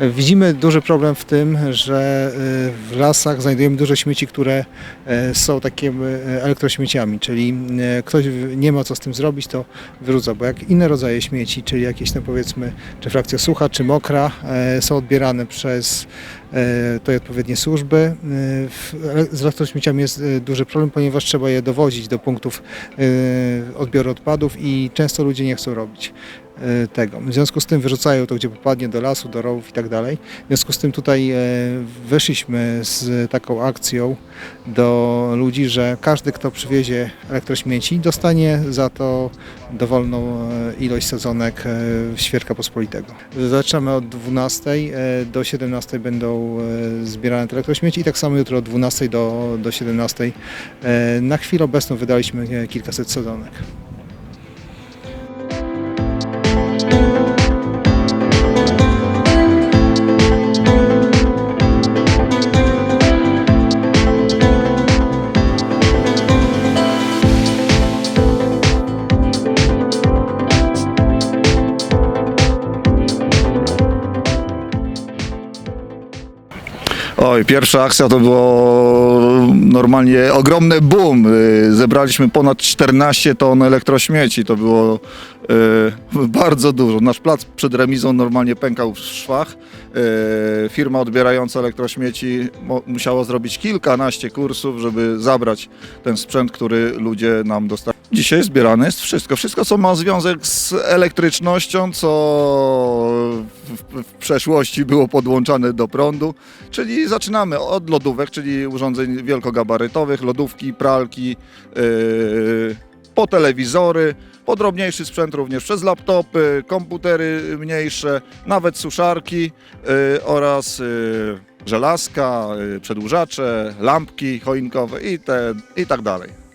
Widzimy duży problem w tym, że y, w lasach znajdujemy dużo śmieci, które e, są takimi e, elektrośmieciami, czyli ktoś nie ma co z tym zrobić, to wyrzuca, bo jak inne rodzaje śmieci, czyli jakieś tam powiedzmy, czy frakcja sucha, czy mokra, są odbierane przez te odpowiednie służby. Z elektrośmieciami jest duży problem, ponieważ trzeba je dowozić do punktów odbioru odpadów i często ludzie nie chcą robić tego. W związku z tym wyrzucają to, gdzie popadnie, do lasu, do rowów i tak dalej. W związku z tym tutaj e, weszliśmy z taką akcją do ludzi, że każdy, kto przywiezie elektrośmieci, dostanie za to dowolną e, ilość sadzonek e, świerka pospolitego. Zaczynamy od 12 e, do 17 będą e, zbierane te elektrośmieci i tak samo jutro od 12 do, do 17. E, Na chwilę obecną wydaliśmy e, kilkaset sadzonek. Oj, pierwsza akcja to było normalnie ogromny boom. Y, Zebraliśmy ponad 14 ton elektrośmieci. To było y, bardzo dużo. Nasz plac przed remizą normalnie pękał w szwach. Y, firma odbierająca elektrośmieci musiała zrobić kilkanaście kursów, żeby zabrać ten sprzęt, który ludzie nam dostali. Dzisiaj zbierane jest wszystko. Wszystko, co ma związek z elektrycznością, co w przeszłości było podłączane do prądu. Czyli zaczynamy od lodówek, czyli urządzeń wielkogabarytowych, lodówki, pralki, yy, po telewizory, po drobniejszy sprzęt również przez laptopy, komputery mniejsze, nawet suszarki yy, oraz yy, żelazka, yy, przedłużacze, lampki choinkowe i, te, i tak dalej.